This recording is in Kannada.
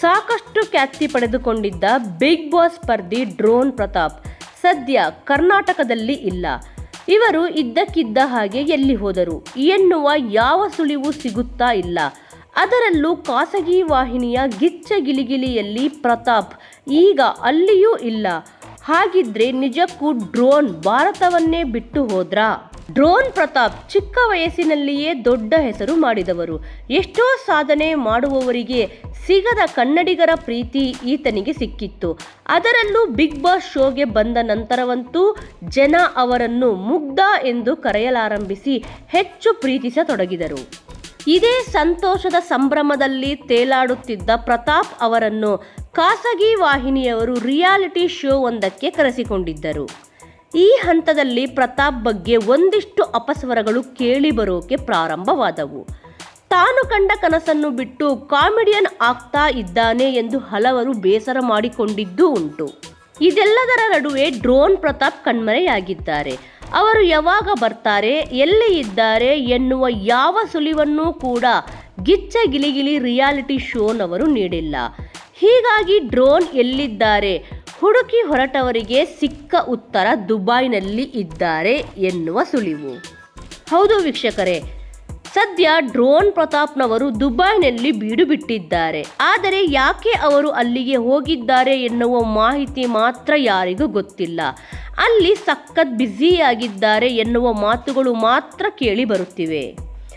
ಸಾಕಷ್ಟು ಖ್ಯಾತಿ ಪಡೆದುಕೊಂಡಿದ್ದ ಬಿಗ್ ಬಾಸ್ ಸ್ಪರ್ಧಿ ಡ್ರೋನ್ ಪ್ರತಾಪ್ ಸದ್ಯ ಕರ್ನಾಟಕದಲ್ಲಿ ಇಲ್ಲ. ಇವರು ಇದ್ದಕ್ಕಿದ್ದ ಹಾಗೆ ಎಲ್ಲಿ ಹೋದರು? ಎನ್ನುವ ಯಾವ ಸುಳಿವು ಸಿಗುತ್ತಾ ಇಲ್ಲ. ಅದರಲ್ಲೂ ಖಾಸಗಿ ವಾಹಿನಿಯ ಗಿಚ್ಚ ಗಿಲಿಗಿಲಿಯಲ್ಲಿ ಪ್ರತಾಪ್ ಈಗ ಅಲ್ಲಿಯೂ ಇಲ್ಲ. ಹಾಗಿದ್ರೆ ನಿಜಕ್ಕೂ ಡ್ರೋನ್ ಭಾರತವನ್ನೇ ಬಿಟ್ಟು ಹೋದ್ರಾ? ಡ್ರೋನ್ ಪ್ರತಾಪ್ ಚಿಕ್ಕ ವಯಸ್ಸಿನಲ್ಲಿಯೇ ದೊಡ್ಡ ಹೆಸರು ಮಾಡಿದವರು. ಎಷ್ಟೋ ಸಾಧನೆ ಮಾಡುವವರಿಗೆ ಸಿಗದ ಕನ್ನಡಿಗರ ಪ್ರೀತಿ ಈತನಿಗೆ ಸಿಕ್ಕಿತ್ತು. ಅದರಲ್ಲೂ ಬಿಗ್ ಬಾಸ್ ಶೋಗೆ ಬಂದ ನಂತರವಂತೂ ಜನ ಅವರನ್ನು ಮುಗ್ಧ ಎಂದು ಕರೆಯಲಾರಂಭಿಸಿ ಹೆಚ್ಚು ಪ್ರೀತಿಸತೊಡಗಿದರು. ಇದೇ ಸಂತೋಷದ ಸಂಭ್ರಮದಲ್ಲಿ ತೇಲಾಡುತ್ತಿದ್ದ ಪ್ರತಾಪ್ ಅವರನ್ನು ಖಾಸಗಿ ವಾಹಿನಿಯವರು ರಿಯಾಲಿಟಿ ಶೋ ಒಂದಕ್ಕೆ ಕರೆಸಿಕೊಂಡಿದ್ದರು. ಈ ಹಂತದಲ್ಲಿ ಪ್ರತಾಪ್ ಬಗ್ಗೆ ಒಂದಿಷ್ಟು ಅಪಸ್ವರಗಳು ಕೇಳಿಬರೋಕೆ ಪ್ರಾರಂಭವಾದವು. ತಾನು ಕಂಡ ಕನಸನ್ನು ಬಿಟ್ಟು ಕಾಮಿಡಿಯನ್ ಆಗ್ತಾ ಇದ್ದಾನೆ ಎಂದು ಹಲವರು ಬೇಸರ ಮಾಡಿಕೊಂಡಿದ್ದೂ ಉಂಟು. ಇದೆಲ್ಲದರ ನಡುವೆ ಡ್ರೋನ್ ಪ್ರತಾಪ್ ಕಣ್ಮರೆಯಾಗಿದ್ದಾರೆ. ಅವರು ಯಾವಾಗ ಬರ್ತಾರೆ, ಎಲ್ಲಿ ಇದ್ದಾರೆ ಎನ್ನುವ ಯಾವ ಸುಳಿವನ್ನೂ ಕೂಡ ಗಿಚ್ಚ ಗಿಲಿಗಿಲಿ ರಿಯಾಲಿಟಿ ಶೋನವರು ನೀಡಿಲ್ಲ. ಹೀಗಾಗಿ ಡ್ರೋನ್ ಎಲ್ಲಿದ್ದಾರೆ ಹುಡುಕಿ ಹೊರಟವರಿಗೆ ಸಿಕ್ಕ ಉತ್ತರ ದುಬೈನಲ್ಲಿ ಇದ್ದಾರೆ ಎನ್ನುವ ಸುಳಿವು. ಹೌದು ವೀಕ್ಷಕರೇ, ಸದ್ಯ ಡ್ರೋನ್ ಪ್ರತಾಪ್ನವರು ದುಬೈನಲ್ಲಿ ಬೀಡು ಬಿಟ್ಟಿದ್ದಾರೆ. ಆದರೆ ಯಾಕೆ ಅವರು ಅಲ್ಲಿಗೆ ಹೋಗಿದ್ದಾರೆ ಎನ್ನುವ ಮಾಹಿತಿ ಮಾತ್ರ ಯಾರಿಗೂ ಗೊತ್ತಿಲ್ಲ. ಅಲ್ಲಿ ಸಖತ್ ಬ್ಯುಸಿಯಾಗಿದ್ದಾರೆ ಎನ್ನುವ ಮಾತುಗಳು ಮಾತ್ರ ಕೇಳಿ ಬರುತ್ತಿವೆ.